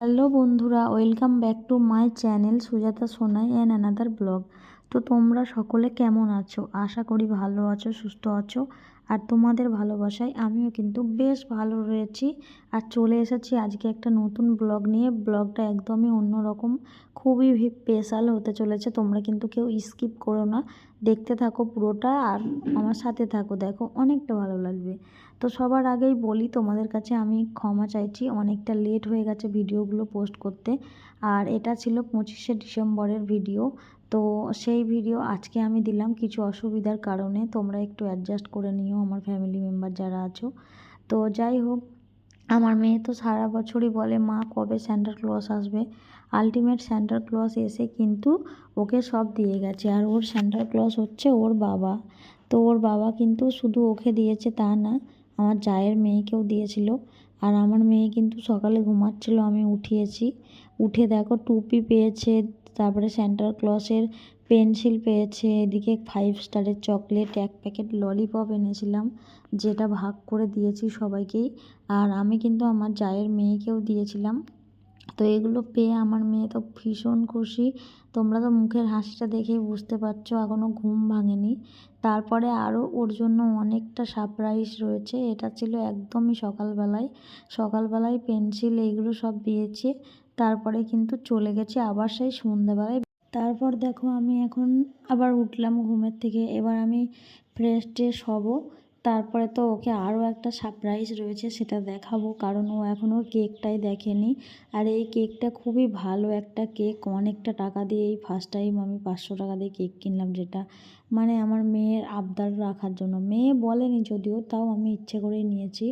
Hello বন্ধুরা, welcome back to my channel Sujata Sonai and another blog. তো তোমরা সকলে কেমন আছো? আশা করি ভালো আছো, সুস্থ আছো। আর তোমাদের ভালোবাসায় আমিও কিন্তু বেশ ভালো রয়েছি। আর চলে এসেছি আজকে একটা নতুন ব্লগ নিয়ে। ব্লগটা একদমই অন্যরকম, খুবই স্পেশাল হতে চলেছে। তোমরা কিন্তু কেউ স্কিপ করো না। দেখতে থাকো পুরোটা আর আমার সাথে থাকো। দেখো, অনেকটা ভালো লাগবে। তো সবার আগেই বলি, তোমাদের কাছে আমি ক্ষমা চাইছি। অনেকটা লেট হয়ে গেছে ভিডিওগুলো পোস্ট করতে। আর এটা ছিল পঁচিশে ডিসেম্বরের ভিডিও তো সেই ভিডিও আজকে আমি দিলাম কিছু অসুবিধার কারণে। তোমরা একটু অ্যাডজাস্ট করে নিও আমার ফ্যামিলি মেম্বার যারা আছো। তো যাই হোক, আমার মেয়ে তো সারা বছরই বলে, মা, কবে স্যান্টার ক্লস আসবে? আলটিমেট স্যান্টার ক্লস এসে কিন্তু ওকে সব দিয়ে গেছে। আর ওর স্যান্টার ক্লস হচ্ছে ওর বাবা। তো ওর বাবা কিন্তু শুধু ওকে দিয়েছে তা না, আমার জায়ের মেয়েকেও দিয়েছিল। আর আমার মেয়ে কিন্তু সকালে ঘুমাচ্ছিল, আমি উঠিয়েছি। উঠে দেখো টুপি পেয়েছে তারপরে সেন্টার ক্লসের পেন্সিল পেয়েছে, এদিকে ফাইভ স্টারের চকলেট এক প্যাকেট ললিপপ এনেছিলাম, যেটা ভাগ করে দিয়েছি সবাইকেই। আর আমি কিন্তু আমার জায়ের মেয়েকেও দিয়েছিলাম। তো এগুলো পেয়ে আমার মেয়ে তো ভীষণ খুশি। তোমরা তো মুখের হাসিটা দেখেই বুঝতে পারছ এখনও ঘুম ভাঙেনি। তারপরে আরও ওর জন্য অনেকটা সারপ্রাইজ রয়েছে, এটা ছিল একদমই সকালবেলায়। সকালবেলায় পেন্সিল এইগুলো সব দিয়েছে, তারপরে কিন্তু চলে গেছে আবার সেই সন্ধ্যেবেলায়। তারপর দেখো আমি এখন আবার উঠলাম ঘুমের থেকে, এবার আমি ফ্রেশ ট্রেশ হব। তারপরে তো ওকে আরও একটা সারপ্রাইজ রয়েছে, সেটা দেখাবো। কারণ ও এখনও কেকটাই দেখেনি। আর এই কেকটা খুবই ভালো একটা কেক অনেকটা টাকা দিয়ে এই ফার্স্ট টাইম আমি পাঁচশো টাকা দিয়ে কেক কিনলাম যেটা। মানে আমার মেয়ের আবদার রাখার জন্য। মেয়ে বলেনি যদিও, তাও আমি ইচ্ছে করেই নিয়েছি।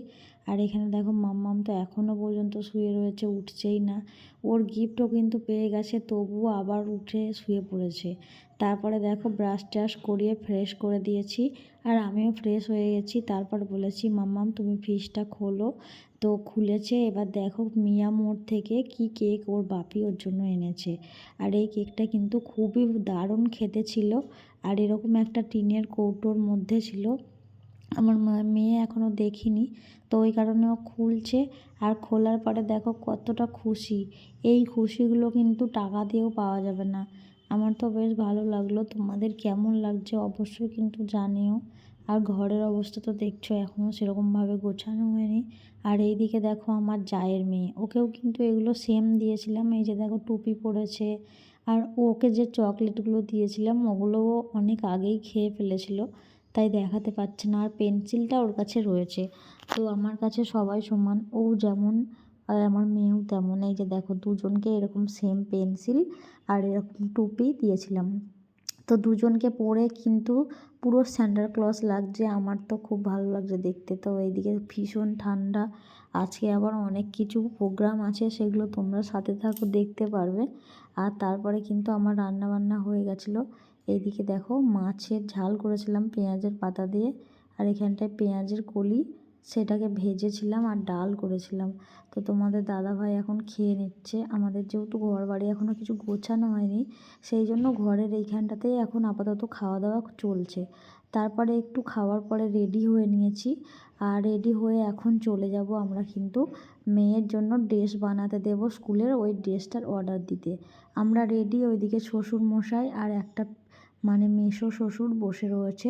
আর এখানে দেখো মাম্মাম তো এখনও পর্যন্ত শুয়ে রয়েছে, উঠছেই না। ওর গিফটও কিন্তু পেয়ে গেছে, তবুও আবার উঠে শুয়ে পড়েছে। তারপরে দেখো ব্রাশ ট্রাশ করিয়ে ফ্রেশ করে দিয়েছি। আর আমিও ফ্রেশ হয়ে গেছি। তারপর বলেছি, মাম্মাম, তুমি ফ্রিজটা খোলো। তো খুলেছে। এবার দেখো মিয়া মোড় থেকে কি কেক ওর বাপি ওর জন্য এনেছে। আর এই কেকটা কিন্তু খুবই দারুণ খেতে ছিল। আর এরকম একটা টিনের কৌটোর মধ্যে ছিল। আমার মেয়ে এখনও দেখিনি। তো ওই কারণে ও খুলছে। আর খোলার পরে দেখো কতটা খুশি। এই খুশিগুলো কিন্তু টাকা দিয়েও পাওয়া যাবে না। আমার তো বেশ ভালো লাগল। তোমাদের কেমন লাগছে অবশ্যই কিন্তু জানিও। আর ঘরের অবস্থা তো দেখছ এখনও সেরকমভাবে গোছানো হয়নি। আর এইদিকে দেখো আমার জায়ের মেয়ে, ওকেও কিন্তু এগুলো সেম দিয়েছিলাম, এই যে দেখো টুপি পরেছে। আর ওকে যে চকলেটগুলো দিয়েছিলাম, ওগুলোও অনেক আগেই খেয়ে ফেলেছিল, তাই দেখাতে পারছে না। আর পেন্সিলটা ওর কাছে রয়েছে, তো আমার কাছে সবাই সমান, ও যেমন আর আমার মেয়েও তেমন। এই যে দেখো, দুজনকে এরকম সেম পেন্সিল আর এরকম টুপি দিয়েছিলাম। তো দুজনকে পরে কিন্তু পুরো স্যান্ডার ক্লস লাগছে। আমার তো খুব ভালো লাগছে দেখতে। তো এইদিকে ভীষণ ঠান্ডা। আজকে আবার অনেক কিছু প্রোগ্রাম আছে, সেগুলো তোমরা সাথে থাকো, দেখতে পারবে। আর তারপরে কিন্তু আমার রান্না বান্না হয়ে গেছিল। এইদিকে দেখো মাছের ঝাল করেছিলাম পেঁয়াজের পাতা দিয়ে। আর এখানটায় পেঁয়াজের কলি। সেটাকে ভেজেছিলাম আর ডাল করেছিলাম। তো তোমাদের দাদাভাই এখন খেয়ে নিচ্ছে। আমাদের যেহেতু ঘর বাড়ি এখনও কিছু গোছানো হয়নি, সেই জন্য ঘরের এইখানটাতেই এখন আপাতত খাওয়া দাওয়া চলছে। তারপরে একটু খাওয়ার পরে রেডি হয়ে নিয়েছি। আর রেডি হয়ে এখন চলে যাব আমরা কিন্তু মেয়ের জন্য ড্রেস বানাতে দেব স্কুলের ওই ড্রেসটার অর্ডার দিতে। আমরা রেডি ওইদিকে শ্বশুর মশাই আর একটা মানে মেসো শ্বশুর বসে রয়েছে।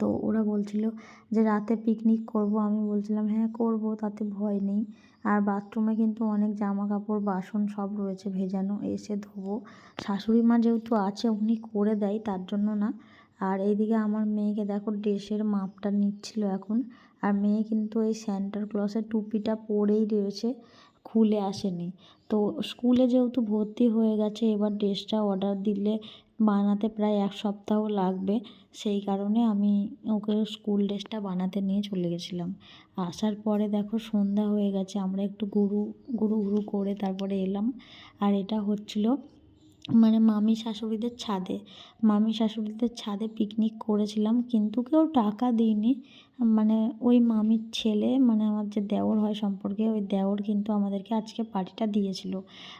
তো ওরা বলছিল যে, রাতে পিকনিক করব। আমি বলছিলাম হ্যাঁ করব, তাতে ভয় নেই। আর বাথরুমে কিন্তু অনেক জামা কাপড় বাসন সব রয়েছে ভেজানো, এসে ধোবো। শাশুড়ি মা যেহেতু আছে, উনি করে দেয়, তার জন্য না। আর এইদিকে আমার মেয়েকে দেখো, ড্রেসের মাপটা নিচ্ছিল এখন। আর মেয়ে কিন্তু এই স্যান্টার ক্লসের টুপিটা পরেই রয়েছে। খুলে আসেনি। তো স্কুলে যেহেতু ভর্তি হয়ে গেছে, এবার ড্রেসটা অর্ডার দিলে বানাতে প্রায় এক সপ্তাহ লাগবে। সেই কারণে আমি ওকে স্কুল ড্রেসটা বানাতে নিয়ে চলে গেছিলাম। আসার পরে দেখো সন্ধ্যা হয়ে গেছে, আমরা একটু গুরু গুরু গুরু করে তারপরে এলাম। আর এটা হচ্ছিল মানে মামি শাশুড়িদের ছাদে। মামি শাশুড়িদের ছাদে পিকনিক করেছিলাম, কিন্তু কেউ টাকা দিইনি। মানে ওই মামির ছেলে মানে আমার যে দেওর হয় সম্পর্কে, ওই দেওর কিন্তু আমাদেরকে আজকে পার্টিটা দিয়েছিল।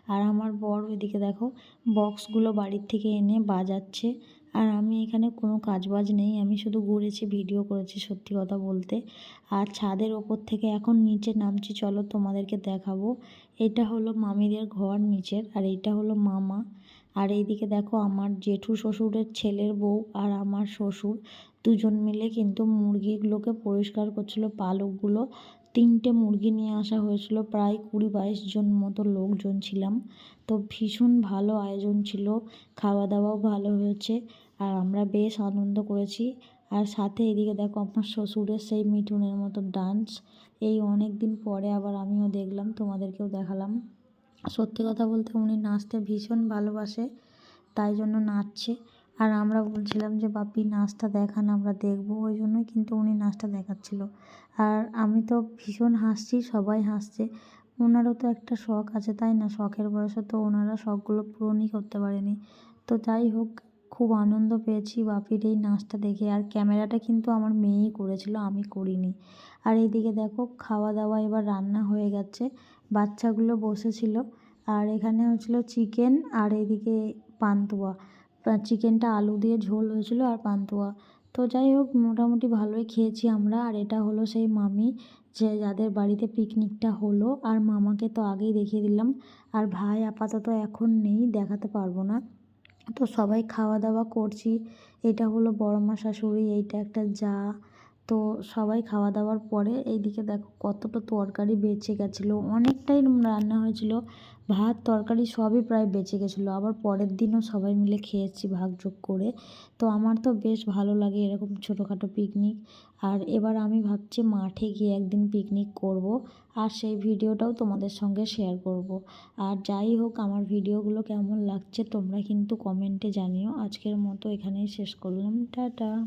আর আমার বর ওইদিকে দেখো বক্সগুলো বাড়ির থেকে এনে বাজাচ্ছে। আর আমি এখানে কোনো কাজবাজ নেই, আমি শুধু ঘুরেছি, ভিডিও করেছি সত্যি কথা বলতে। আর ছাদের ওপর থেকে এখন নিচে নামছি, চলো তোমাদেরকে দেখাবো। এটা হলো মামিদের ঘর নিচের, আর এইটা হলো মামা। আর এইদিকে দেখো আমার জেঠু শ্বশুরের ছেলের বউ আর আমার শ্বশুর। দুজন মিলে কিন্তু মুরগিগুলোকে পরিষ্কার করছিল, পালকগুলো তিনটে মুরগি নিয়ে আসা হয়েছিল, প্রায় কুড়ি বাইশ জন মতো লোকজন ছিলাম। তো ভীষণ ভালো আয়োজন ছিল খাওয়া দাওয়াও ভালো হয়েছে, আর আমরা বেশ আনন্দ করেছি। আর সাথে এদিকে দেখো আমার শ্বশুরের সেই মিঠুনের মতো ডান্স, এই অনেক দিন পরে আবার আমিও দেখলাম, তোমাদেরকেও দেখালাম। সত্যি কথা বলতে উনি নাচতে ভীষণ ভালোবাসে, তাই জন্য নাচছে। আর আমরা বলছিলাম যে, বাপি, নাচটা দেখান, আমরা দেখব। ওই জন্যই কিন্তু উনি নাচটা দেখাচ্ছিল। আর আমি তো ভীষণ হাসছি, সবাই হাসছে। ওনারও তো একটা শখ আছে, তাই না? শখের বয়সে তো ওনারা শখগুলো পূরণই করতে পারেনি। তো যাই হোক, খুব আনন্দ পেয়েছি বাপির এই নাচটা দেখে। আর ক্যামেরাটা কিন্তু আমার মেয়েই করেছিল, আমি করিনি। আর এইদিকে দেখো খাওয়া দাওয়া এবার রান্না হয়ে গেছে। বাচ্চাগুলো বসেছিল। আর এখানে হচ্ছিল চিকেন, আর এদিকে পান্তুয়া। চিকেনটা আলু দিয়ে ঝোল হয়েছিল আর পান্তুয়া। তো যাই হোক, মোটামুটি ভালোই খেয়েছি আমরা। আর এটা হলো সেই মামি, যে যাদের বাড়িতে পিকনিকটা হলো। আর মামাকে তো আগেই দেখিয়ে দিলাম। আর ভাই আপাতত এখন নেই, দেখাতে পারব না। তো সবাই খাওয়া দাওয়া করছি। এটা হলো বড়মা শাশুড়ি, এইটা একটা যা। তো সবাই খাওয়া দাওয়ার পরে এইদিকে দেখো কতটা তরকারি বেঁচে গেছিল। অনেকটাই রান্না হয়েছিল। ভাত, তরকারি সবই প্রায় বেঁচে গেছিল। আবার পরের দিনও সবাই মিলে খেয়েছি ভাগযোগ করে। তো আমার তো বেশ ভালো লাগে এরকম ছোটোখাটো পিকনিক আর এবার আমি ভাবছি মাঠে গিয়ে একদিন পিকনিক করব আর সেই ভিডিওটাও তোমাদের সঙ্গে শেয়ার করব। আর যাই হোক, আমার ভিডিওগুলো কেমন লাগছে তোমরা কিন্তু কমেন্টে জানিও। আজকের মতো এখানেই শেষ করলাম। টাটা!